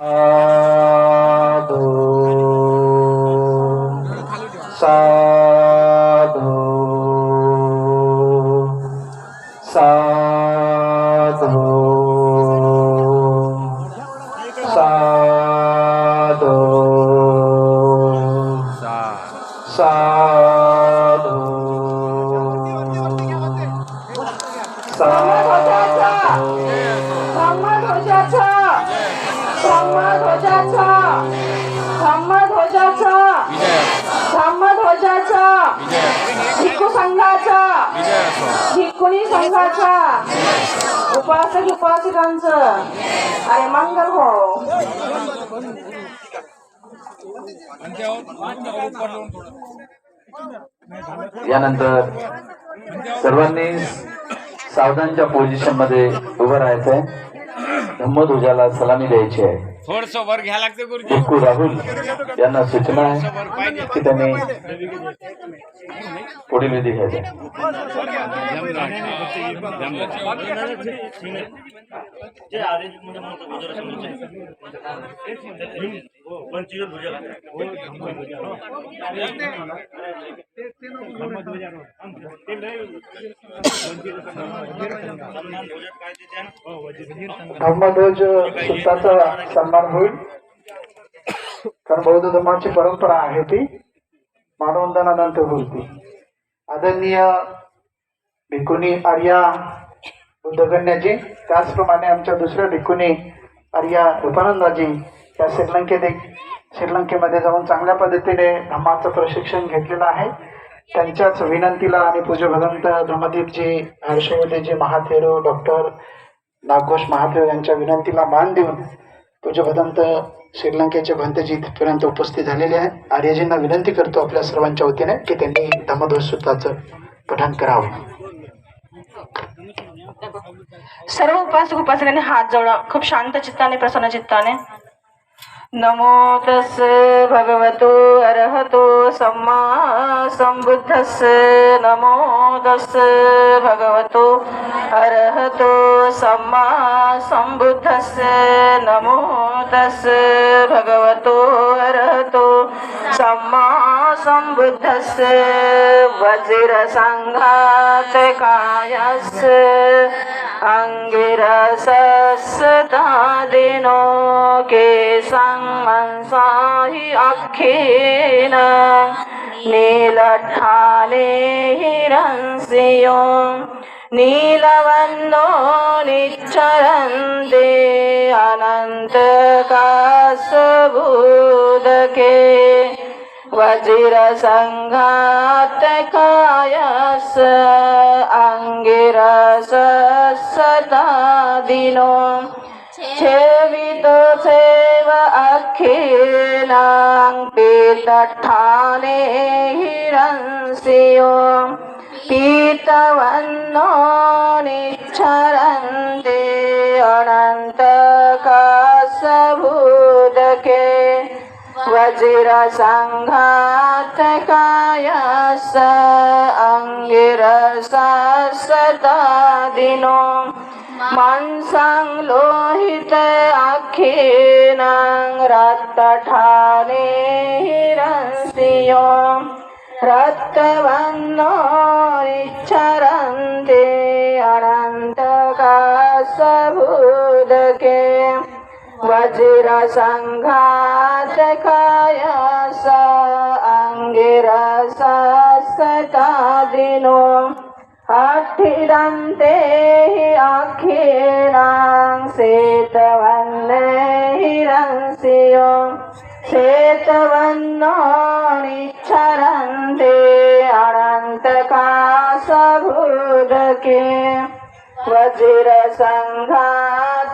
साधू साधू साधू साधू साधू भिक्खुनी संघाचा उपासक उपासिकांचं अरे मंगल हो. यानंतर सर्वांनी सावधानच्या पोझिशनमध्ये उभं राहायचंय. धम्मध्वजाला सलामी द्यायची आहे. थोडस वर घ्या लागते गुरुजी राहुल यांना सूचना आहे की त्यांनी पुढील विधी घ्यायचा धम्मध्वज सुताचा सन्मान होईल. कारण बौद्ध धर्माची परंपरा आहे ती. मानवंदनानंतर होईल ती आदरणीय भिकुनी आर्या बुद्धगण्याजी त्याचप्रमाणे आमच्या दुसऱ्या भिकुनी आर्या रूपानंदाजी या श्रीलंकेत एक श्रीलंकेमध्ये जाऊन चांगल्या पद्धतीने धम्माचं प्रशिक्षण घेतलेलं आहे. त्यांच्याच विनंतीला आणि पूज्य भगवंत धर्मदीपजी हर्षवर्धनजी महाथेरो डॉक्टर नागघोष महादेव यांच्या विनंतीला मान देऊन पूज्य भदंत श्रीलंकेचे भंतजी इथपर्यंत उपस्थित झालेले आहेत. आर्यजींना विनंती करतो आपल्या सर्वांच्या वतीने की त्यांनी धम्मध्वज सुताचं पठण करावं. सर्व उपासक उपासकांनी हात जोडा. खूप शांत चित्ताने प्रसन्न चित्ताने. नमो तस् भगवतो अरहतो सम्मा संबुद्धस् नमो तस् भगवतो अरहतो सम्मा संबुद्धस् नमो तस् भगवतो अरहतो सम्मा संबुद्धस् वज्रसङ्घात कायस् अङ्गिरसस्तादिनो केशं मनसाहि अखेन नीलठाने हिरंसियो नीलवन्नो निच्चरन्ते अनन्तकासबुदके वज्रसङ्घातकायस अङ्गिरससतादिनो छेवितो सेव अखिलां पीतठाने हिरंसियो पीतवन्नो निच्छरन्ते अनन्तकासभूदके वज्रसङ्घातकायस अङ्गिरससतादिनो मांसां लोहित आखेनां रक्तठाने हिरंसियो. रक्तवन्नो वज्रसङ्घातकायस अङ्गिरससतादिनो अठिदन्ते हि अखीणां श्वेतवन्ने हिरंसियो श्वेतवन्नो निच्छरन्ते अनन्तकासभूदके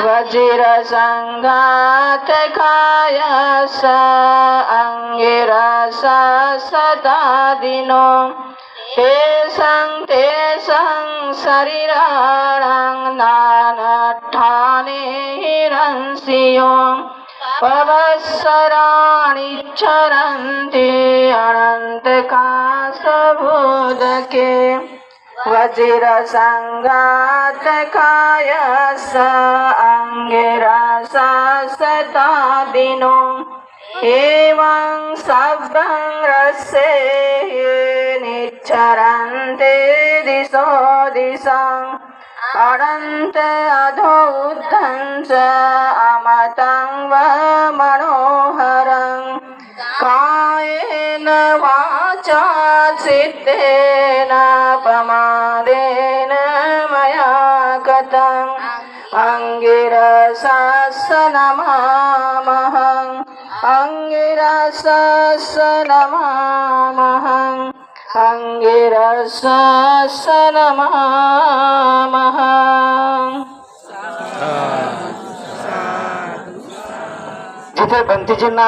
अनन्तकासबोधके वज्र संघात कायस अंगिरस सदा दिनो। ते सं ते सं शरीराणां नानठाने हिरंसियो। पवत्सराणि चरन्ति अनन्तकाशबोधके वज्रसङ्गात कायस अङ्गिरस सदा दिनो एवं सब्बं रसे निच्छरन्ते दिशो दिशम् अनन्त अधोद्धं च अमतं व मनोहरं कायेन वाचा चित्तेन गतम् अङ्गिरसस नमामहम् अङ्गिरसस नमामहम् अङ्गिरसस नमामहम् जिथे बंतीजींना